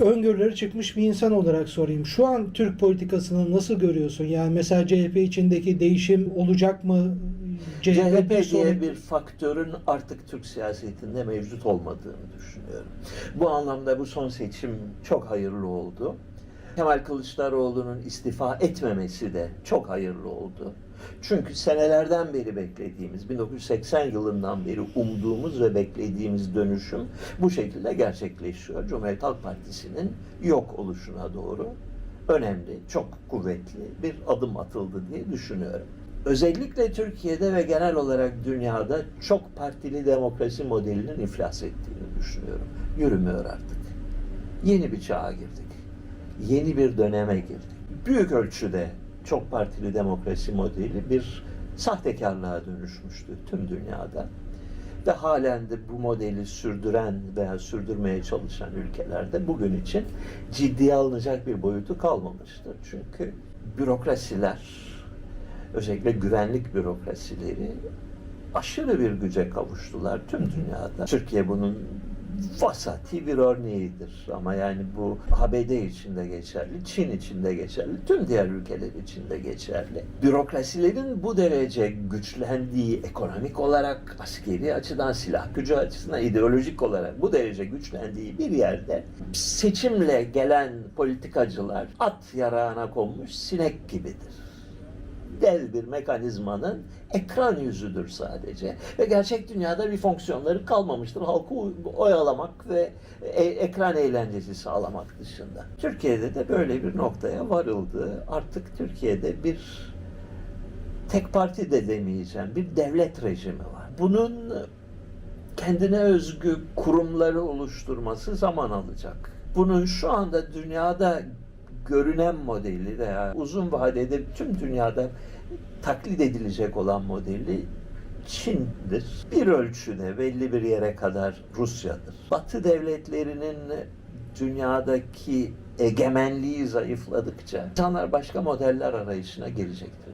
Öngörüleri çıkmış bir insan olarak sorayım. Şu an Türk politikasını nasıl görüyorsun? Yani mesela CHP içindeki değişim olacak mı? CHP sorun- diye bir faktörün artık Türk siyasetinde mevcut olmadığını düşünüyorum. Bu anlamda bu son seçim çok hayırlı oldu. Kemal Kılıçdaroğlu'nun istifa etmemesi de çok hayırlı oldu. Çünkü senelerden beri beklediğimiz, 1980 yılından beri umduğumuz ve beklediğimiz dönüşüm bu şekilde gerçekleşiyor. Cumhuriyet Halk Partisi'nin yok oluşuna doğru önemli, çok kuvvetli bir adım atıldı diye düşünüyorum. Özellikle Türkiye'de ve genel olarak dünyada çok partili demokrasi modelinin iflas ettiğini düşünüyorum. Yürümüyor artık. Yeni bir çağa girdik. Yeni bir döneme girdik. Büyük ölçüde çok partili demokrasi modeli bir sahtekarlığa dönüşmüştü tüm dünyada. Ve halen de bu modeli sürdüren veya sürdürmeye çalışan ülkelerde bugün için ciddiye alınacak bir boyutu kalmamıştır. Çünkü bürokrasiler, özellikle güvenlik bürokrasileri aşırı bir güce kavuştular tüm dünyada. Türkiye bunun vasati bir örneğidir. Ama yani bu ABD için de geçerli, Çin için de geçerli, tüm diğer ülkeler için de geçerli. Bürokrasilerin bu derece güçlendiği ekonomik olarak, askeri açıdan, silah gücü açısından, ideolojik olarak bu derece güçlendiği bir yerde seçimle gelen politikacılar at yarağına konmuş sinek gibidir dev bir mekanizmanın ekran yüzüdür sadece. Ve gerçek dünyada bir fonksiyonları kalmamıştır. Halkı oyalamak ve e- ekran eğlencesi sağlamak dışında. Türkiye'de de böyle bir noktaya varıldı. Artık Türkiye'de bir tek parti de demeyeceğim, bir devlet rejimi var. Bunun kendine özgü kurumları oluşturması zaman alacak. Bunun şu anda dünyada görünen modeli veya uzun vadede tüm dünyada taklit edilecek olan modeli Çin'dir. Bir ölçüde belli bir yere kadar Rusya'dır. Batı devletlerinin dünyadaki egemenliği zayıfladıkça insanlar başka modeller arayışına girecektir.